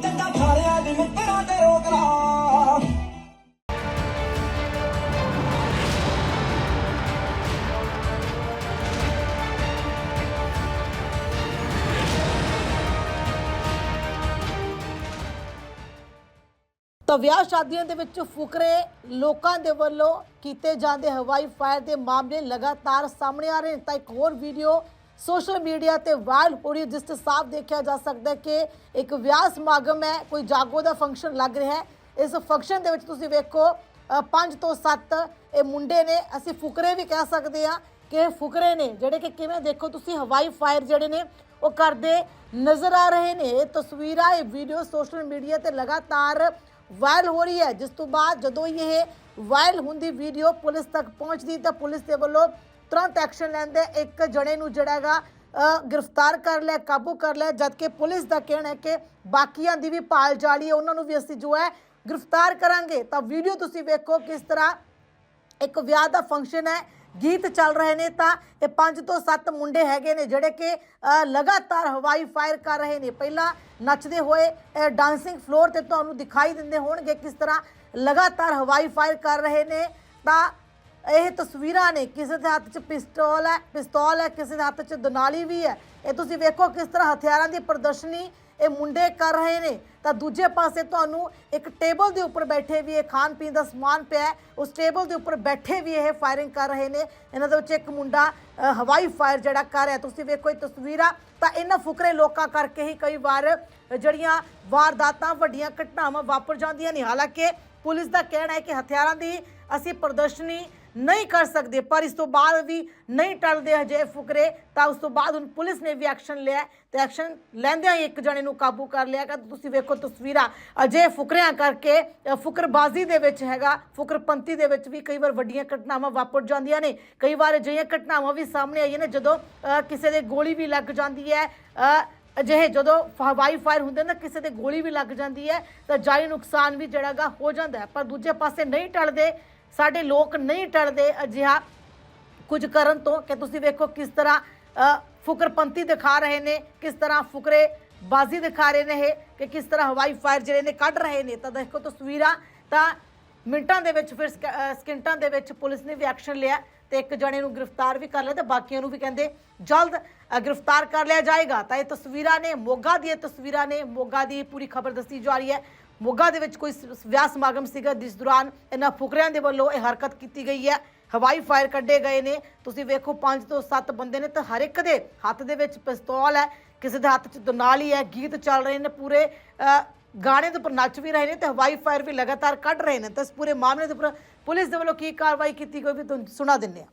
ਜੱਟਾ ਖਾਲਿਆਂ ਦੀ ਮਿੱਤਰਾਂ ਤੇ ਰੋਕ ਲਾ ਤਾਂ ਵਿਆਹ ਸ਼ਾਦੀਆਂ ਦੇ ਵਿੱਚ ਫੁਕਰੇ ਲੋਕਾਂ ਦੇ ਵੱਲੋਂ ਕੀਤੇ ਜਾਂਦੇ ਹਵਾਈ ਫਾਇਰ ਦੇ ਮਾਮਲੇ ਲਗਾਤਾਰ ਸਾਹਮਣੇ ਆ ਰਹੇ ਨੇ। ਤਾਂ ਇੱਕ ਹੋਰ ਵੀਡੀਓ ਸੋਸ਼ਲ ਮੀਡੀਆ ਤੇ ਵਾਇਰਲ ਹੋ ਰਹੀ ਹੈ, ਜਿਸ ਤੇ ਸਾਫ਼ ਦੇਖਿਆ ਜਾ ਸਕਦਾ ਹੈ ਕਿ ਇੱਕ ਵਿਆਹ ਸਮਾਗਮ ਹੈ, ਕੋਈ ਜਾਗੋ ਦਾ ਫੰਕਸ਼ਨ ਲੱਗ ਰਿਹਾ ਹੈ। ਇਸ ਫੰਕਸ਼ਨ ਦੇ ਵਿੱਚ ਤੁਸੀਂ ਵੇਖੋ 5 ਤੋਂ 7 ਇਹ ਮੁੰਡੇ ਨੇ, ਅਸੀਂ ਫੁਕਰੇ ਵੀ ਕਹਿ ਸਕਦੇ ਹਾਂ ਕਿ ਇਹ ਫੁਕਰੇ ਨੇ, ਜਿਹੜੇ ਕਿ ਕਿਵੇਂ ਦੇਖੋ ਤੁਸੀਂ, ਹਵਾਈ ਫਾਇਰ ਜਿਹੜੇ ਨੇ, ਉਹ ਕਰਦੇ ਨਜ਼ਰ ਆ ਰਹੇ ਨੇ। ਇਹ ਤਸਵੀਰਾਂ, ਇਹ ਵੀਡੀਓ ਸੋਸ਼ਲ ਮੀਡੀਆ ਤੇ ਲਗਾਤਾਰ ਵਾਇਰਲ ਹੋ ਰਹੀ ਹੈ। ਜਿਸ ਤੋਂ ਬਾਅਦ ਜਦੋਂ ਇਹ ਵਾਇਰਲ ਹੁੰਦੀ ਵੀਡੀਓ ਪੁਲਿਸ ਤੱਕ ਪਹੁੰਚਦੀ ਤਾਂ ਪੁਲਿਸ ਦੇ ਵੱਲੋਂ ਤੁਰੰਤ ਐਕਸ਼ਨ ਲੈਂਦੇ, ਇੱਕ ਜਣੇ ਨੂੰ ਜਿਹੜਾ ਹੈਗਾ ਗ੍ਰਿਫਤਾਰ ਕਰ ਲਿਆ, ਕਾਬੂ ਕਰ ਲਿਆ, ਜਦਕਿ ਪੁਲਿਸ ਦਾ ਕਹਿਣਾ ਹੈ ਕਿ ਬਾਕੀਆਂ ਦੀ ਵੀ ਭਾਲ ਜਾਰੀ ਹੈ, ਉਹਨਾਂ ਨੂੰ ਵੀ ਅਸੀਂ ਜੋ ਹੈ ਗ੍ਰਿਫਤਾਰ ਕਰਾਂਗੇ। ਤਾਂ ਵੀਡੀਓ ਤੁਸੀਂ ਵੇਖੋ ਕਿਸ ਤਰ੍ਹਾਂ ਇੱਕ ਵਿਆਹ ਦਾ ਫੰਕਸ਼ਨ ਹੈ, ਗੀਤ ਚੱਲ ਰਹੇ ਨੇ, ਤਾਂ ਇਹ 5 ਤੋਂ 7 ਮੁੰਡੇ ਹੈਗੇ ਨੇ ਜਿਹੜੇ ਕਿ ਲਗਾਤਾਰ ਹਵਾਈ ਫਾਇਰ ਕਰ ਰਹੇ ਨੇ। ਪਹਿਲਾਂ ਨੱਚਦੇ ਹੋਏ ਡਾਂਸਿੰਗ ਫਲੋਰ ਤੇ ਤੁਹਾਨੂੰ ਦਿਖਾਈ ਦਿੰਦੇ ਹੋਣਗੇ ਕਿਸ ਤਰ੍ਹਾਂ ਲਗਾਤਾਰ ਹਵਾਈ ਫਾਇਰ ਕਰ ਰਹੇ ਨੇ। ਤਾਂ ਇਹ ਤਸਵੀਰਾਂ ਨੇ, ਕਿਸੇ ਦੇ ਹੱਥ 'ਚ ਪਿਸਤੌਲ ਹੈ ਪਿਸਤੌਲ ਹੈ, ਕਿਸੇ ਦੇ ਹੱਥ 'ਚ ਦਨਾਲੀ ਵੀ ਹੈ। ਇਹ ਤੁਸੀਂ ਵੇਖੋ ਕਿਸ ਤਰ੍ਹਾਂ ਹਥਿਆਰਾਂ ਦੀ ਪ੍ਰਦਰਸ਼ਨੀ ਇਹ ਮੁੰਡੇ ਕਰ ਰਹੇ ਨੇ। ਤਾਂ ਦੂਜੇ ਪਾਸੇ ਤੁਹਾਨੂੰ ਇੱਕ ਟੇਬਲ ਦੇ ਉੱਪਰ ਬੈਠੇ ਵੀ ਇਹ ਖਾਣ ਪੀਣ ਦਾ ਸਮਾਨ ਪਿਆ ਉਸ ਟੇਬਲ ਦੇ ਉੱਪਰ ਬੈਠੇ ਵੀ ਇਹ ਫਾਇਰਿੰਗ ਕਰ ਰਹੇ ਨੇ। ਇਹਨਾਂ ਦੇ ਵਿੱਚ ਇੱਕ ਮੁੰਡਾ ਹਵਾਈ ਫਾਇਰ ਜਿਹੜਾ ਕਰ ਰਿਹਾ। ਤੁਸੀਂ ਵੇਖੋ ਇਹ ਤਸਵੀਰਾਂ। ਤਾਂ ਇਹਨਾਂ ਫੁਕਰੇ ਲੋਕਾਂ ਕਰਕੇ ਹੀ ਕਈ ਵਾਰ ਜਿਹੜੀਆਂ ਵਾਰਦਾਤਾਂ, ਵੱਡੀਆਂ ਘਟਨਾਵਾਂ ਵਾਪਰ ਜਾਂਦੀਆਂ ਨੇ। ਹਾਲਾਂਕਿ ਪੁਲਿਸ ਦਾ ਕਹਿਣਾ ਹੈ ਕਿ ਹਥਿਆਰਾਂ ਦੀ ਅਸੀਂ ਪ੍ਰਦਰਸ਼ਨੀ ਨਹੀਂ ਕਰ ਸਕਦੇ ਪਰ ਇਸ ਤੋਂ ਬਾਅਦ ਵੀ ਨਹੀਂ ਟਲਦੇ ਹਜੇ ਫੁਕਰੇ ਤਾਂ ਉਸ ਤੋਂ ਬਾਅਦ ਹੁਣ ਪੁਲਿਸ ਨੇ ਵੀ ਐਕਸ਼ਨ ਲਿਆ ਹੈ ਤੇ ਐਕਸ਼ਨ ਲੈਂਦਿਆਂ ਹੀ ਇੱਕ ਜਣੇ ਨੂੰ ਕਾਬੂ ਕਰ ਲਿਆ ਕਿ ਤੁਸੀਂ ਵੇਖੋ ਤਸਵੀਰਾਂ ਅਜੇ ਫੁਕਰਿਆਂ ਕਰਕੇ ਅ, ਫੁਕਰਬਾਜ਼ੀ ਦੇ ਵਿੱਚ ਹੈਗਾ ਫੁਕਰਪੰਤੀ ਦੇ ਵਿੱਚ ਵੀ ਕਈ ਵਾਰ ਵੱਡੀਆਂ ਘਟਨਾਵਾਂ ਵਾਪਰ ਜਾਂਦੀਆਂ ਨੇ ਕਈ ਵਾਰ ਅਜਿਹੀਆਂ ਘਟਨਾਵਾਂ ਵੀ ਸਾਹਮਣੇ ਆਈਆਂ ਨੇ ਜਦੋਂ ਕਿਸੇ ਦੇ ਗੋਲੀ ਵੀ ਲੱਗ ਜਾਂਦੀ ਹੈ ਅਜਿਹੇ ਜਦੋਂ ਹਵਾਈ ਫਾਇਰ ਹੁੰਦੇ ਨਾ, ਕਿਸੇ ਦੇ ਗੋਲੀ ਵੀ ਲੱਗ ਜਾਂਦੀ ਹੈ, ਤਾਂ ਜਾਈ ਨੁਕਸਾਨ ਵੀ ਜਿਹੜਾਗਾ ਹੋ ਜਾਂਦਾ ਪਰ ਦੂਜੇ ਪਾਸੇ ਨਹੀਂ ਟਲਦੇ, ਸਾਡੇ ਲੋਕ ਨਹੀਂ ਟਲਦੇ ਅਜਿਹਾ ਕੁਝ ਕਰਨ ਤੋਂ ਕਿ ਤੁਸੀਂ ਵੇਖੋ ਕਿਸ ਤਰ੍ਹਾਂ ਫੁਕਰਪੰਤੀ ਦਿਖਾ ਰਹੇ ਨੇ, ਕਿਸ ਤਰ੍ਹਾਂ ਫੁਕਰੇ ਬਾਜ਼ੀ ਦਿਖਾ ਰਹੇ ਨੇ ਇਹ, ਕਿ ਕਿਸ ਤਰ੍ਹਾਂ ਹਵਾਈ ਫਾਇਰ ਜਿਹੜੇ ਨੇ ਕੱਢ ਰਹੇ ਨੇ। ਤਾਂ ਦੇਖੋ ਤਸਵੀਰਾਂ ਤਾਂ ਮਿੰਟਾਂ ਦੇ ਵਿੱਚ ਫਿਰ ਸਕਿੰਟਾਂ ਦੇ ਵਿੱਚ ਪੁਲਿਸ ਨੇ ਵੀ ਐਕਸ਼ਨ ਲਿਆ। ਤੇ ਇੱਕ ਜਣੇ ਨੂੰ ਗ੍ਰਿਫਤਾਰ ਵੀ ਕਰ ਲਿਆ ਤੇ ਬਾਕੀਆਂ ਨੂੰ ਵੀ ਕਹਿੰਦੇ ਜਲਦ ਅ, ਗ੍ਰਿਫਤਾਰ ਕਰ ਲਿਆ ਜਾਏਗਾ। ਤਾਂ ਇਹ ਤਸਵੀਰਾਂ ਨੇ ਮੋਗਾ ਦੀ ਇਹ ਤਸਵੀਰਾਂ ਨੇ ਮੋਗਾ ਦੀ ਪੂਰੀ ਖਬਰ ਦੱਸੀ ਜਾ ਰਹੀ ਹੈ। ਮੋਗਾ ਦੇ ਵਿੱਚ ਕੋਈ ਸ- ਵਿਆਹ ਸਮਾਗਮ ਸੀਗਾ ਜਿਸ ਦੌਰਾਨ ਇਹਨਾਂ ਫੁਕਰਿਆਂ ਦੇ ਵੱਲੋਂ ਇਹ ਹਰਕਤ ਕੀਤੀ ਗਈ ਹੈ। ਹਵਾਈ ਫਾਇਰ ਕੱਢੇ ਗਏ ਨੇ। ਤੁਸੀਂ ਵੇਖੋ 5 ਤੋਂ 7 ਬੰਦੇ ਨੇ ਤਾਂ ਹਰ ਇੱਕ ਦੇ ਹੱਥ ਦੇ ਵਿੱਚ ਪਿਸਤੌਲ ਹੈ। ਕਿਸੇ ਦੇ ਹੱਥ 'ਚ ਦੁਨਾਲੀ ਹੈ ਗੀਤ ਚੱਲ ਰਹੇ ਨੇ ਪੂਰੇ। ਅ, ਗਾਣੇ ਦੇ ਉੱਪਰ ਨੱਚ ਵੀ ਰਹੇ ਨੇ ਤੇ ਹਵਾਈ ਫਾਇਰ ਵੀ ਲਗਾਤਾਰ ਕੱਢ ਰਹੇ ਨੇ। ਤਾਂ ਇਸ ਪੂਰੇ ਮਾਮਲੇ ਦੇ ਉੱਪਰ ਪੁਲਿਸ ਦੇ ਵੱਲੋਂ ਕੀ ਕਾਰਵਾਈ ਕੀਤੀ ਗਈ ਵੀ ਤੁਹਾਨੂੰ ਸੁਣਾ ਦਿੰਦੇ ਹਾਂ।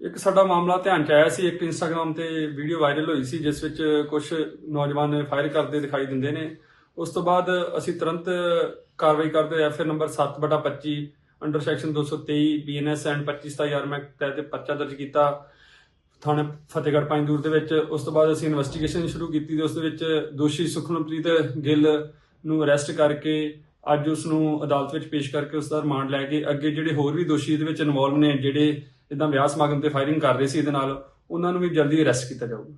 ਇੱਕ ਸਾਡਾ ਮਾਮਲਾ ਧਿਆਨ ਚ ਆਇਆ ਸੀ, ਇੱਕ ਇੰਸਟਾਗ੍ਰam ਤੇ ਵੀਡੀਓ ਵਾਇਰਲ ਹੋਈ ਸੀ, ਜਿਸ ਵਿੱਚ ਕੁਝ ਨੌਜਵਾਨ ਫਾਇਰ ਕਰਦੇ ਦਿਖਾਈ ਦਿੰਦੇ ਨੇ। ਉਸ ਤੋਂ ਬਾਅਦ ਅਸੀਂ ਤੁਰੰਤ ਕਾਰਵਾਈ ਕਰਦੇ FA number 7/25 under section 223 BNS and 25000 ਮੈਂ ਤਹਿਤ ਪਰਚਾ ਦਰਜ ਕੀਤਾ। ਥਾਣੇ ਫਤਿਹਗੜ੍ਹ ਪੰਜਦੂਰ ਦੇ ਵਿੱਚ। ਉਸ ਤੋਂ ਬਾਅਦ ਅਸੀਂ ਇਨਵੈਸਟੀਗੇਸ਼ਨ ਸ਼ੁਰੂ ਕੀਤੀ ਤੇ ਉਸ ਦੇ ਵਿੱਚ ਦੋਸ਼ੀ ਸੁਖਨਪ੍ਰੀਤ ਗਿੱਲ ਨੂੰ ਅਰੈਸਟ ਕਰਕੇ ਅੱਜ ਉਸ ਨੂੰ ਅਦਾਲਤ ਵਿੱਚ ਪੇਸ਼ ਕਰਕੇ ਉਸ ਦਾ ਰਿਮਾਂਡ ਲੈ ਕੇ ਅੱਗੇ ਜਿਹੜੇ ਹੋਰ ਵੀ ਦੋਸ਼ੀ ਇਹਦੇ ਵਿੱਚ ਇਨਵੋਲਵ ਨੇ, ਜਿਹੜੇ ਇਦਾਂ ਵਿਆਹ ਸਮਾਗਮ ਤੇ ਫਾਇਰਿੰਗ ਕਰ ਰਹੇ ਸੀ ਇਹਦੇ ਨਾਲ, ਉਹਨਾਂ ਨੂੰ ਵੀ ਜਲਦੀ ਅਰੈਸਟ ਕੀਤਾ ਜਾਊਗਾ।